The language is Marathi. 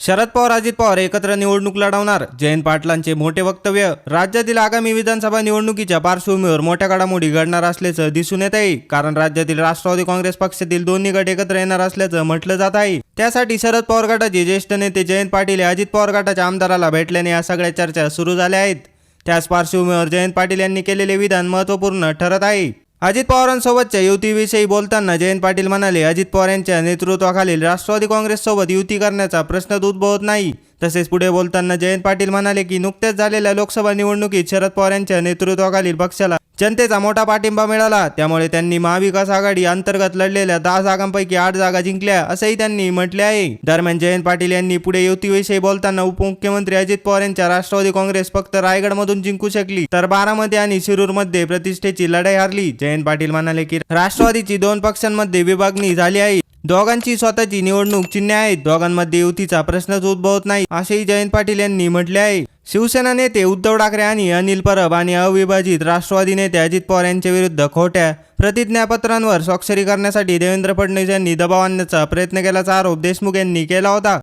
शरद पवार अजित पवार एकत्र निवडणूक लढवणार. जयंत पाटलांचे मोठे वक्तव्य. राज्यातील आगामी विधानसभा निवडणुकीच्या पार्श्वभूमीवर मोठ्या घडामोडी घडणार असल्याचं दिसून येत आहे. कारण राज्यातील राष्ट्रवादी काँग्रेस पक्षातील दोन्ही गट एकत्र येणार असल्याचं म्हटलं जात आहे. त्यासाठी शरद पवार गटाचे ज्येष्ठ नेते जयंत पाटील हे अजित पवार गटाच्या आमदाराला भेटल्याने या सगळ्या चर्चा सुरू झाल्या आहेत. त्याच पार्श्वभूमीवर जयंत पाटील यांनी केलेले विधान महत्त्वपूर्ण ठरत आहे. अजित पवारांसोबतच्या युतीविषयी बोलताना जयंत पाटील म्हणाले अजित पवार यांच्या नेतृत्वाखालील राष्ट्रवादी काँग्रेससोबत युती करण्याचा प्रश्न उद्भवत नाही. तसेच पुढे बोलताना जयंत पाटील म्हणाले की नुकत्याच झालेल्या लोकसभा निवडणुकीत शरद पवार यांच्या नेतृत्वाखालील पक्षाला जनतेचा मोठा पाठिंबा मिळाला. त्यामुळे त्यांनी महाविकास आघाडी अंतर्गत लढलेल्या दहा जागांपैकी आठ जागा जिंकल्या असंही त्यांनी म्हटले आहे. दरम्यान जयंत पाटील यांनी पुढे युतीविषयी बोलताना उपमुख्यमंत्री अजित पवार यांच्या राष्ट्रवादी काँग्रेस फक्त रायगडमधून जिंकू शकली. तर बारामती आणि शिरूरमध्ये प्रतिष्ठेची लढाई हारली. जयंत पाटील म्हणाले की राष्ट्रवादीची दोन पक्षांमध्ये विभागणी झाली आहे. दोघांची स्वतःची निवडणूक चिन्हे आहेत. दोघांमध्ये युतीचा प्रश्नच उद्भवत नाही असेही जयंत पाटील यांनी म्हटले आहे. शिवसेना नेते उद्धव ठाकरे आणि अनिल परब आणि अविभाजित राष्ट्रवादी नेते अजित पवार यांच्या विरुद्ध खोट्या प्रतिज्ञापत्रांवर स्वाक्षरी करण्यासाठी देवेंद्र फडणवीस यांनी दबाव आणण्याचा प्रयत्न केल्याचा आरोप देशमुख यांनी केला होता.